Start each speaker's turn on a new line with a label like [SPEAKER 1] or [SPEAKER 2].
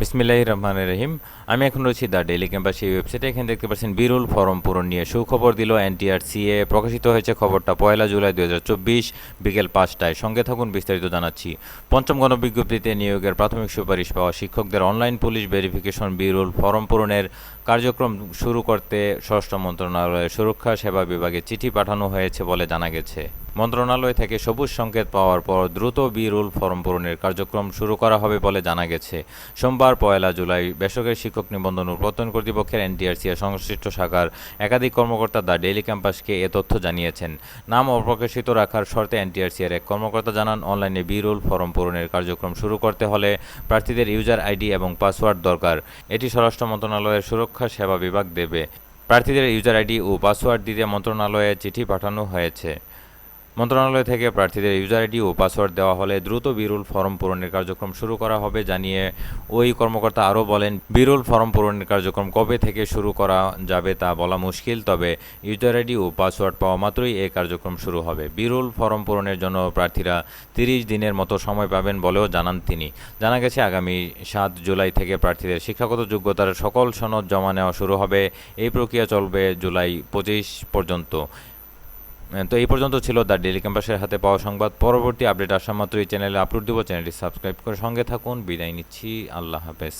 [SPEAKER 1] বিসমিল্লাহ রহমান রহিম। আমি এখন রয়েছি দ্য ডেইলি ক্যাম্পাস এই ওয়েবসাইটে এখানে দেখতে পাচ্ছেন বিরুল ফরম পূরণ নিয়ে সুখবর দিল এনটিআর সিএ প্রকাশিত হয়েছে খবরটা পয়লা জুলাই দু হাজার চব্বিশ, বিকেল পাঁচটায়। সঙ্গে থাকুন, বিস্তারিত জানাচ্ছি। পঞ্চম গণবিজ্ঞপ্তিতে নিয়োগের প্রাথমিক সুপারিশ পাওয়া শিক্ষকদের অনলাইন পুলিশ ভেরিফিকেশন বিরুল ফরম পূরণের কার্যক্রম শুরু করতে স্বরাষ্ট্র মন্ত্রণালয়ের সুরক্ষা সেবা বিভাগে চিঠি পাঠানো হয়েছে বলে জানা গেছে। মন্ত্রণালয় থেকে সবুজ সংকেত পাওয়ার পর দ্রুত বিরুল ফর্ম পূরণের কার্যক্রম শুরু করা হবে বলে জানা গেছে। সোমবার পয়লা জুলাই বেসরকারি শিক্ষক নিবন্ধন প্রত্যয়ন কর্তৃপক্ষের এনটিআরসি এর সংশ্লিষ্ট শাখার একাধিক কর্মকর্তা দ্য ডেইলি ক্যাম্পাসকে এ তথ্য জানিয়েছেন। নাম অপ্রকাশিত রাখার শর্তে এনটিআরসি এর এক কর্মকর্তা জানান, অনলাইনে বি রুল ফর্ম পূরণের কার্যক্রম শুরু করতে হলে প্রার্থীদের ইউজার আইডি এবং পাসওয়ার্ড দরকার। এটি স্বরাষ্ট্র মন্ত্রণালয়ের সুরক্ষা সেবা বিভাগ দেবে। প্রার্থীদের ইউজার আইডি ও পাসওয়ার্ড দিতে মন্ত্রণালয়ে চিঠি পাঠানো হয়েছে। মন্ত্রণালয় থেকে প্রার্থীদের ইউজার আইডি ও পাসওয়ার্ড দেওয়া হলে দ্রুত বিরুল ফর্ম পূরণের কার্যক্রম শুরু করা হবে, জানিয়ে ওই কর্মকর্তা আরও বলেন, বিরুল ফর্ম পূরণের কার্যক্রম কবে থেকে শুরু করা যাবে তা বলা মুশকিল, তবে ইউজার আইডি ও পাসওয়ার্ড পাওয়া মাত্রই এই কার্যক্রম শুরু হবে। বিরুল ফর্ম পূরণের জন্য প্রার্থীরা তিরিশ দিনের মতো সময় পাবেন বলেও জানান তিনি। জানা গেছে, আগামী সাত জুলাই থেকে প্রার্থীদের শিক্ষাগত যোগ্যতার সকল সনদ জমা নেওয়া শুরু হবে। এই প্রক্রিয়া চলবে জুলাই পঁচিশ পর্যন্ত। তো এই পর্যন্ত ছিল দ্য ডেলি ক্যাম্পাসের হাতে পাওয়া সংবাদ। পরবর্তী আপডেট আসা মাত্র এই চ্যানেলে আপলোড দেবো। চ্যানেলটি সাবস্ক্রাইব করে সঙ্গে থাকুন। বিদায় নিচ্ছি। আল্লাহ হাফেজ।